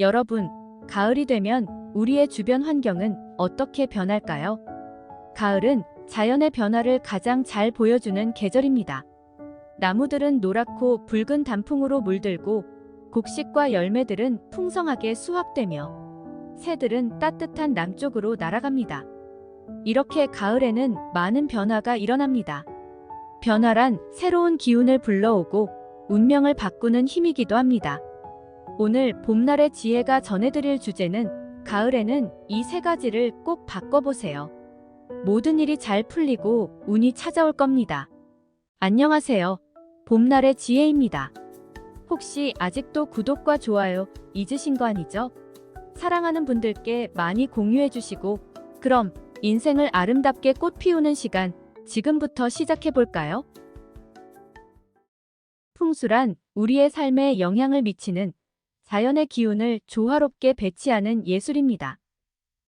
여러분, 가을이 되면 우리의 주변 환경은 어떻게 변할까요? 가을은 자연의 변화를 가장 잘 보여주는 계절입니다. 나무들은 노랗고 붉은 단풍으로 물들고 곡식과 열매들은 풍성하게 수확되며 새들은 따뜻한 남쪽으로 날아갑니다. 이렇게 가을에는 많은 변화가 일어납니다. 변화란 새로운 기운을 불러오고 운명을 바꾸는 힘이기도 합니다. 오늘 봄날의 지혜가 전해드릴 주제는 가을에는 이 세 가지를 꼭 바꿔보세요. 모든 일이 잘 풀리고 운이 찾아올 겁니다. 안녕하세요. 봄날의 지혜입니다. 혹시 아직도 구독과 좋아요 잊으신 거 아니죠? 사랑하는 분들께 많이 공유해 주시고 그럼 인생을 아름답게 꽃 피우는 시간 지금부터 시작해 볼까요? 풍수란 우리의 삶에 영향을 미치는 자연의 기운을 조화롭게 배치하는 예술입니다.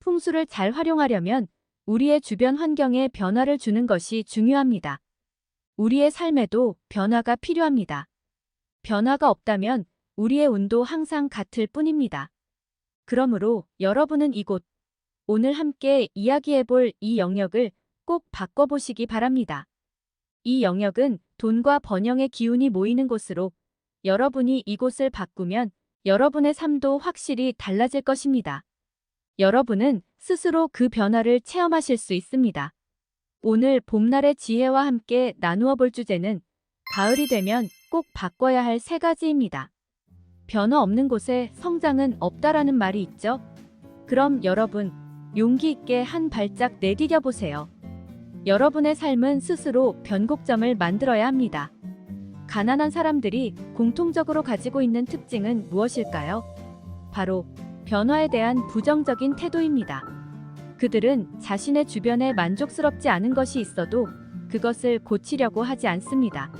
풍수를 잘 활용하려면 우리의 주변 환경에 변화를 주는 것이 중요합니다. 우리의 삶에도 변화가 필요합니다. 변화가 없다면 우리의 운도 항상 같을 뿐입니다. 그러므로 여러분은 이곳 오늘 함께 이야기해 볼 이 영역을 꼭 바꿔보시기 바랍니다. 이 영역은 돈과 번영의 기운이 모이는 곳으로 여러분이 이곳을 바꾸면 여러분의 삶도 확실히 달라질 것입니다. 여러분은 스스로 그 변화를 체험하실 수 있습니다. 오늘 봄날의 지혜와 함께 나누어 볼 주제는 가을이 되면 꼭 바꿔야 할 세 가지입니다. 변화 없는 곳에 성장은 없다라는 말이 있죠? 그럼 여러분, 용기 있게 한 발짝 내디뎌 보세요. 여러분의 삶은 스스로 변곡점을 만들어야 합니다. 가난한 사람들이 공통적으로 가지고 있는 특징은 무엇일까요? 바로 변화에 대한 부정적인 태도입니다. 그들은 자신의 주변에 만족스럽지 않은 것이 있어도 그것을 고치려고 하지 않습니다.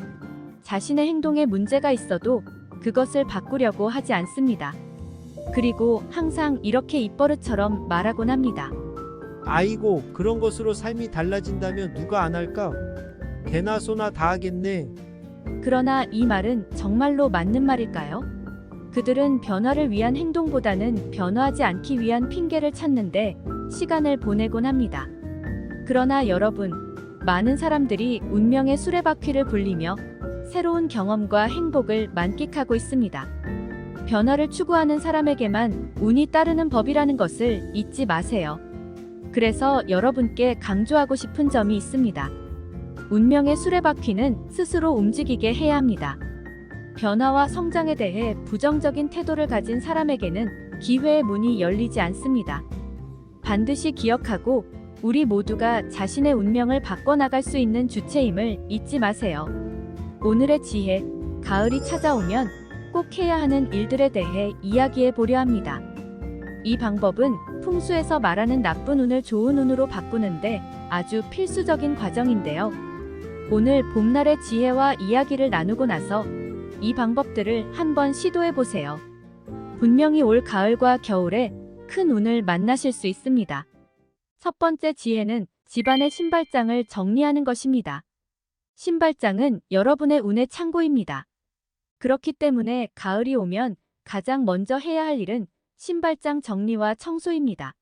자신의 행동에 문제가 있어도 그것을 바꾸려고 하지 않습니다. 그리고 항상 이렇게 입버릇처럼 말하곤 합니다. 아이고 그런 것으로 삶이 달라진다면 누가 안 할까? 개나 소나 다 하겠네. 그러나 이 말은 정말로 맞는 말일까요? 그들은 변화를 위한 행동보다는 변화하지 않기 위한 핑계를 찾는데 시간을 보내곤 합니다. 그러나 여러분, 많은 사람들이 운명의 수레바퀴를 굴리며 새로운 경험과 행복을 만끽하고 있습니다. 변화를 추구하는 사람에게만 운이 따르는 법이라는 것을 잊지 마세요. 그래서 여러분께 강조하고 싶은 점이 있습니다. 운명의 수레바퀴는 스스로 움직이게 해야 합니다. 변화와 성장에 대해 부정적인 태도를 가진 사람에게는 기회의 문이 열리지 않습니다. 반드시 기억하고 우리 모두가 자신의 운명을 바꿔나갈 수 있는 주체임을 잊지 마세요. 오늘의 지혜, 가을이 찾아오면 꼭 해야 하는 일들에 대해 이야기해 보려 합니다. 이 방법은 풍수에서 말하는 나쁜 운을 좋은 운으로 바꾸는데 아주 필수적인 과정인데요. 오늘 봄날의 지혜와 이야기를 나누고 나서 이 방법들을 한번 시도해 보세요. 분명히 올 가을과 겨울에 큰 운을 만나실 수 있습니다. 첫 번째 지혜는 집안의 신발장을 정리하는 것입니다. 신발장은 여러분의 운의 창고입니다. 그렇기 때문에 가을이 오면 가장 먼저 해야 할 일은 신발장 정리와 청소입니다.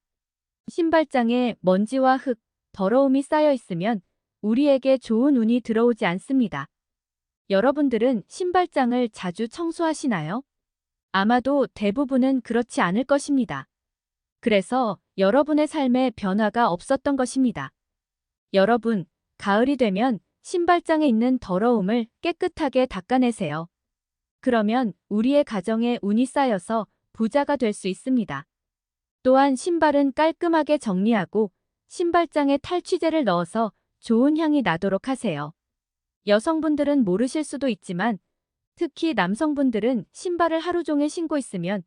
신발장에 먼지와 흙, 더러움이 쌓여 있으면 우리에게 좋은 운이 들어오지 않습니다. 여러분들은 신발장을 자주 청소하시나요? 아마도 대부분은 그렇지 않을 것입니다. 그래서 여러분의 삶에 변화가 없었던 것입니다. 여러분, 가을이 되면 신발장에 있는 더러움을 깨끗하게 닦아내세요. 그러면 우리의 가정에 운이 쌓여서 부자가 될 수 있습니다. 또한 신발은 깔끔하게 정리하고 신발장에 탈취제를 넣어서 좋은 향이 나도록 하세요. 여성분들은 모르실 수도 있지만 특히 남성분들은 신발을 하루 종일 신고 있으면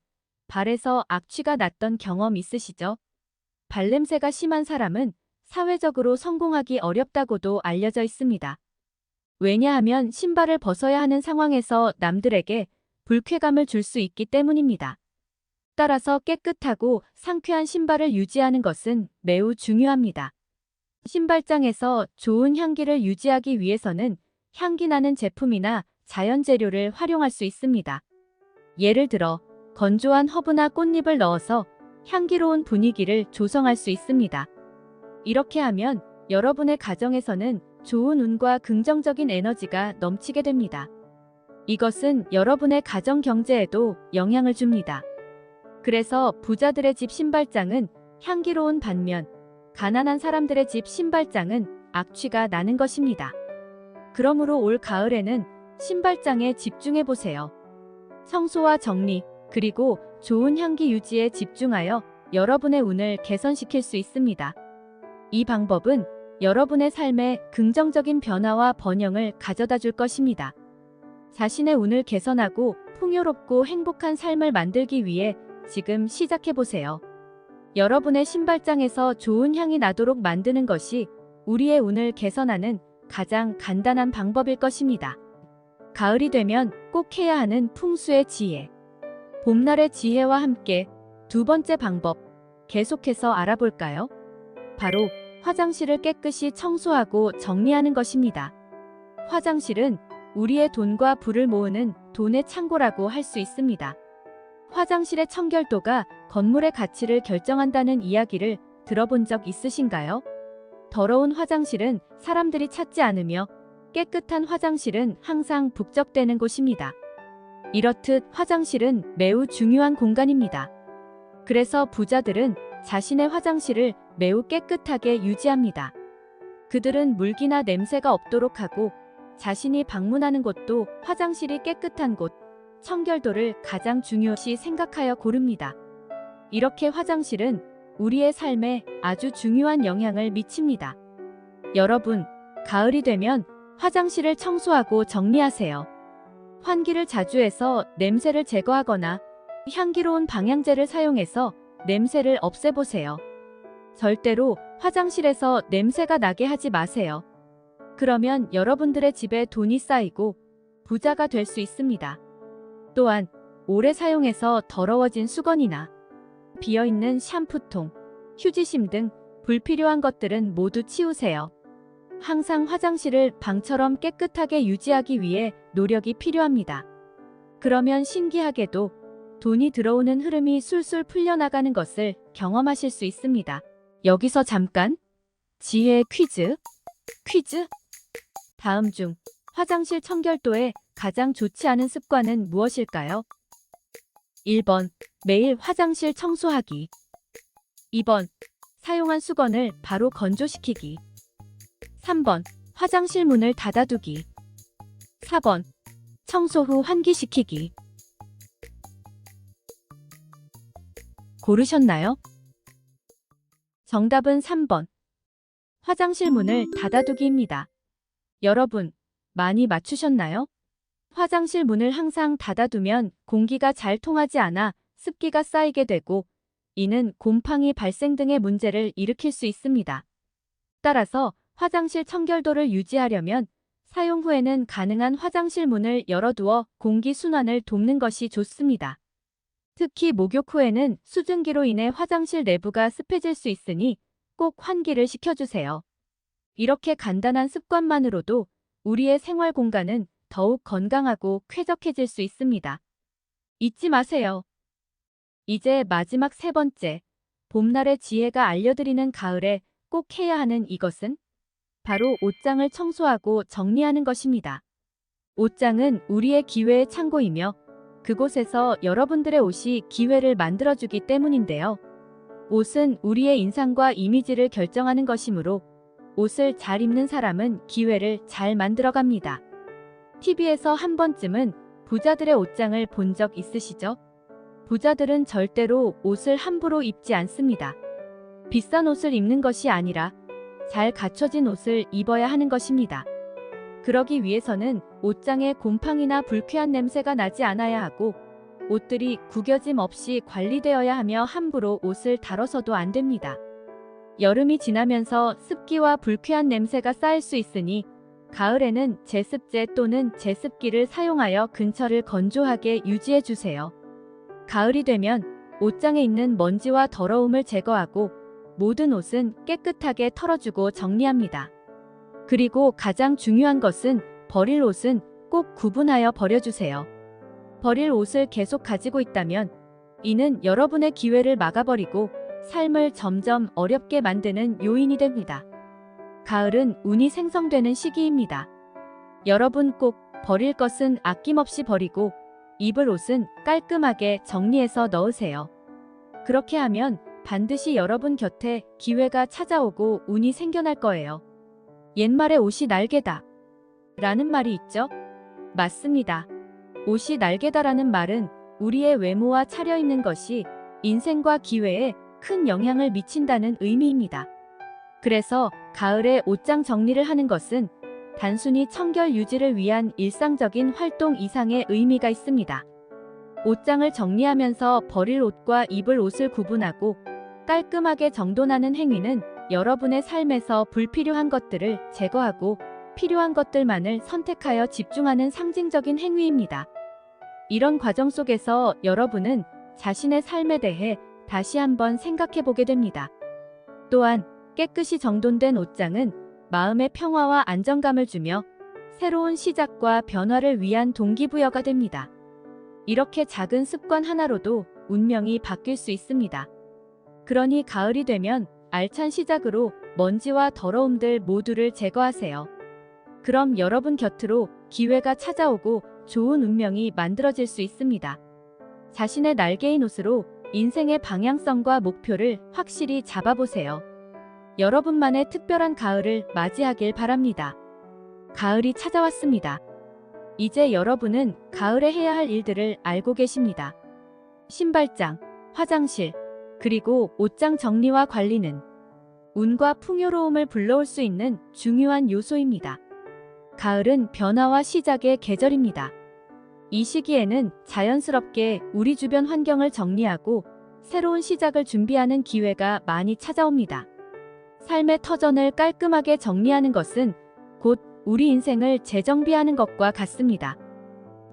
발에서 악취가 났던 경험 있으시죠? 발냄새가 심한 사람은 사회적으로 성공하기 어렵다고도 알려져 있습니다. 왜냐하면 신발을 벗어야 하는 상황에서 남들에게 불쾌감을 줄 수 있기 때문입니다. 따라서 깨끗하고 상쾌한 신발을 유지하는 것은 매우 중요합니다. 신발장에서 좋은 향기를 유지하기 위해서는 향기 나는 제품이나 자연 재료를 활용할 수 있습니다. 예를 들어 건조한 허브나 꽃잎을 넣어서 향기로운 분위기를 조성할 수 있습니다. 이렇게 하면 여러분의 가정에서는 좋은 운과 긍정적인 에너지가 넘치게 됩니다. 이것은 여러분의 가정 경제에도 영향을 줍니다. 그래서 부자들의 집 신발장은 향기로운 반면 가난한 사람들의 집 신발장은 악취가 나는 것입니다. 그러므로 올 가을에는 신발장에 집중해 보세요. 청소와 정리, 그리고 좋은 향기 유지에 집중하여 여러분의 운을 개선시킬 수 있습니다. 이 방법은 여러분의 삶에 긍정적인 변화와 번영을 가져다 줄 것입니다. 자신의 운을 개선하고 풍요롭고 행복한 삶을 만들기 위해 지금 시작해 보세요. 여러분의 신발장에서 좋은 향이 나도록 만드는 것이 우리의 운을 개선하는 가장 간단한 방법일 것입니다. 가을이 되면 꼭 해야 하는 풍수의 지혜. 봄날의 지혜와 함께 두 번째 방법 계속해서 알아볼까요? 바로 화장실을 깨끗이 청소하고 정리하는 것입니다. 화장실은 우리의 돈과 부를 모으는 돈의 창고라고 할 수 있습니다. 화장실의 청결도가 건물의 가치를 결정한다는 이야기를 들어본 적 있으신가요? 더러운 화장실은 사람들이 찾지 않으며 깨끗한 화장실은 항상 북적대는 곳입니다. 이렇듯 화장실은 매우 중요한 공간입니다. 그래서 부자들은 자신의 화장실을 매우 깨끗하게 유지합니다. 그들은 물기나 냄새가 없도록 하고 자신이 방문하는 곳도 화장실이 깨끗한 곳, 청결도를 가장 중요시 생각하여 고릅니다. 이렇게 화장실은 우리의 삶에 아주 중요한 영향을 미칩니다. 여러분, 가을이 되면 화장실을 청소하고 정리하세요. 환기를 자주 해서 냄새를 제거하거나 향기로운 방향제를 사용해서 냄새를 없애보세요. 절대로 화장실에서 냄새가 나게 하지 마세요. 그러면 여러분들의 집에 돈이 쌓이고 부자가 될 수 있습니다. 또한 오래 사용해서 더러워진 수건이나 비어있는 샴푸통, 휴지심 등 불필요한 것들은 모두 치우세요. 항상 화장실을 방처럼 깨끗하게 유지하기 위해 노력이 필요합니다. 그러면 신기하게도 돈이 들어오는 흐름이 술술 풀려나가는 것을 경험하실 수 있습니다. 여기서 잠깐 지혜 퀴즈. 퀴즈. 다음 중 화장실 청결도에 가장 좋지 않은 습관은 무엇일까요? 1번 매일 화장실 청소하기. 2번 사용한 수건을 바로 건조시키기. 3번 화장실 문을 닫아두기. 4번 청소 후 환기시키기. 고르셨나요? 정답은 3번. 화장실 문을 닫아두기입니다. 여러분, 많이 맞추셨나요? 화장실 문을 항상 닫아두면 공기가 잘 통하지 않아 습기가 쌓이게 되고 이는 곰팡이 발생 등의 문제를 일으킬 수 있습니다. 따라서 화장실 청결도를 유지하려면 사용 후에는 가능한 화장실 문을 열어두어 공기 순환을 돕는 것이 좋습니다. 특히 목욕 후에는 수증기로 인해 화장실 내부가 습해질 수 있으니 꼭 환기를 시켜주세요. 이렇게 간단한 습관만으로도 우리의 생활 공간은 더욱 건강하고 쾌적해질 수 있습니다. 잊지 마세요. 이제 마지막 세 번째, 봄날의 지혜가 알려드리는 가을에 꼭 해야 하는 이것은 바로 옷장을 청소하고 정리하는 것입니다. 옷장은 우리의 기회의 창고이며 그곳에서 여러분들의 옷이 기회를 만들어주기 때문인데요. 옷은 우리의 인상과 이미지를 결정하는 것이므로 옷을 잘 입는 사람은 기회를 잘 만들어갑니다. TV에서 한 번쯤은 부자들의 옷장을 본 적 있으시죠? 부자들은 절대로 옷을 함부로 입지 않습니다. 비싼 옷을 입는 것이 아니라 잘 갖춰진 옷을 입어야 하는 것입니다. 그러기 위해서는 옷장에 곰팡이나 불쾌한 냄새가 나지 않아야 하고 옷들이 구겨짐 없이 관리되어야 하며 함부로 옷을 다뤄서도 안 됩니다. 여름이 지나면서 습기와 불쾌한 냄새가 쌓일 수 있으니 가을에는 제습제 또는 제습기를 사용하여 근처를 건조하게 유지해 주세요. 가을이 되면 옷장에 있는 먼지와 더러움을 제거하고 모든 옷은 깨끗하게 털어주고 정리합니다. 그리고 가장 중요한 것은 버릴 옷은 꼭 구분하여 버려주세요. 버릴 옷을 계속 가지고 있다면 이는 여러분의 기회를 막아버리고 삶을 점점 어렵게 만드는 요인이 됩니다. 가을은 운이 생성되는 시기입니다. 여러분 꼭 버릴 것은 아낌없이 버리고 입을 옷은 깔끔하게 정리해서 넣으세요. 그렇게 하면 반드시 여러분 곁에 기회가 찾아오고 운이 생겨날 거예요. 옛말에 옷이 날개다. 라는 말이 있죠? 맞습니다. 옷이 날개다라는 말은 우리의 외모와 차려입는 것이 인생과 기회에 큰 영향을 미친다는 의미입니다. 그래서 가을에 옷장 정리를 하는 것은 단순히 청결 유지를 위한 일상적인 활동 이상의 의미가 있습니다. 옷장을 정리하면서 버릴 옷과 입을 옷을 구분하고 깔끔하게 정돈하는 행위는 여러분의 삶에서 불필요한 것들을 제거하고 필요한 것들만을 선택하여 집중하는 상징적인 행위입니다. 이런 과정 속에서 여러분은 자신의 삶에 대해 다시 한번 생각해 보게 됩니다. 또한 깨끗이 정돈된 옷장은 마음의 평화와 안정감을 주며 새로운 시작과 변화를 위한 동기부여가 됩니다. 이렇게 작은 습관 하나로도 운명이 바뀔 수 있습니다. 그러니 가을이 되면 알찬 시작으로 먼지와 더러움들 모두를 제거하세요. 그럼 여러분 곁으로 기회가 찾아오고 좋은 운명이 만들어질 수 있습니다. 자신의 날개인 옷으로 인생의 방향성과 목표를 확실히 잡아보세요. 여러분만의 특별한 가을을 맞이하길 바랍니다. 가을이 찾아왔습니다. 이제 여러분은 가을에 해야 할 일들을 알고 계십니다. 신발장, 화장실, 그리고 옷장 정리와 관리는 운과 풍요로움을 불러올 수 있는 중요한 요소입니다. 가을은 변화와 시작의 계절입니다. 이 시기에는 자연스럽게 우리 주변 환경을 정리하고 새로운 시작을 준비하는 기회가 많이 찾아옵니다. 삶의 터전을 깔끔하게 정리하는 것은 곧 우리 인생을 재정비하는 것과 같습니다.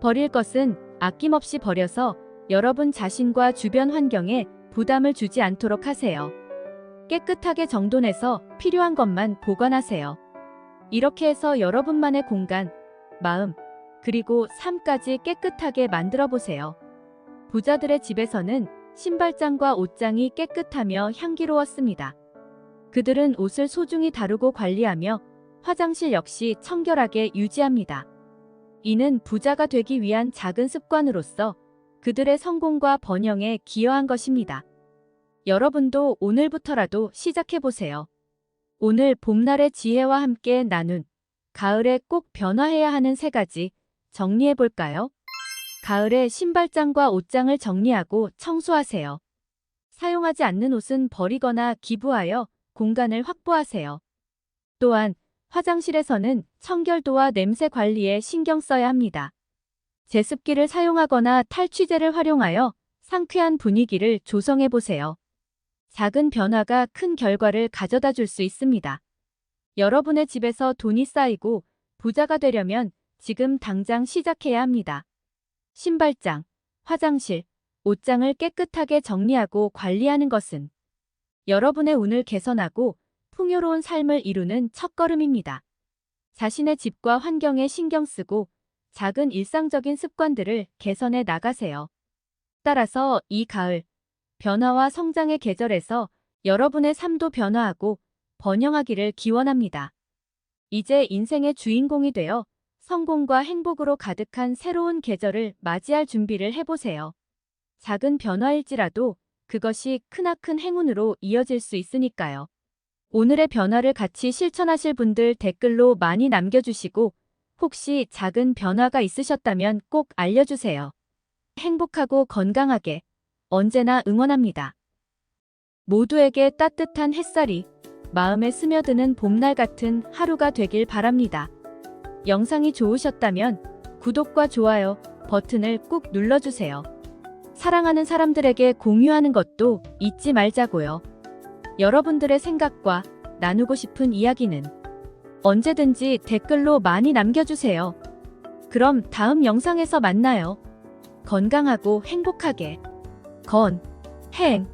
버릴 것은 아낌없이 버려서 여러분 자신과 주변 환경에 부담을 주지 않도록 하세요. 깨끗하게 정돈해서 필요한 것만 보관하세요. 이렇게 해서 여러분만의 공간, 마음, 그리고 삶까지 깨끗하게 만들어 보세요. 부자들의 집에서는 신발장과 옷장이 깨끗하며 향기로웠습니다. 그들은 옷을 소중히 다루고 관리하며 화장실 역시 청결하게 유지합니다. 이는 부자가 되기 위한 작은 습관으로서 그들의 성공과 번영에 기여한 것입니다. 여러분도 오늘부터라도 시작해보세요. 오늘 봄날의 지혜와 함께 나눈 가을에 꼭 변화해야 하는 세 가지 정리해볼까요? 가을에 신발장과 옷장을 정리하고 청소하세요. 사용하지 않는 옷은 버리거나 기부하여 공간을 확보하세요. 또한 화장실에서는 청결도와 냄새 관리에 신경 써야 합니다. 제습기를 사용하거나 탈취제를 활용하여 상쾌한 분위기를 조성해 보세요. 작은 변화가 큰 결과를 가져다 줄 수 있습니다. 여러분의 집에서 돈이 쌓이고 부자가 되려면 지금 당장 시작해야 합니다. 신발장, 화장실, 옷장을 깨끗하게 정리하고 관리하는 것은 여러분의 운을 개선하고 풍요로운 삶을 이루는 첫걸음입니다. 자신의 집과 환경에 신경 쓰고 작은 일상적인 습관들을 개선해 나가세요. 따라서 이 가을, 변화와 성장의 계절에서 여러분의 삶도 변화하고 번영하기를 기원합니다. 이제 인생의 주인공이 되어 성공과 행복으로 가득한 새로운 계절을 맞이할 준비를 해보세요. 작은 변화일지라도 그것이 크나큰 행운으로 이어질 수 있으니까요. 오늘의 변화를 같이 실천하실 분들 댓글로 많이 남겨주시고 혹시 작은 변화가 있으셨다면 꼭 알려주세요. 행복하고 건강하게 언제나 응원합니다. 모두에게 따뜻한 햇살이 마음에 스며드는 봄날 같은 하루가 되길 바랍니다. 영상이 좋으셨다면 구독과 좋아요 버튼을 꾹 눌러주세요. 사랑하는 사람들에게 공유하는 것도 잊지 말자고요. 여러분들의 생각과 나누고 싶은 이야기는 언제든지 댓글로 많이 남겨주세요. 그럼 다음 영상에서 만나요. 건강하고 행복하게. 건, 행,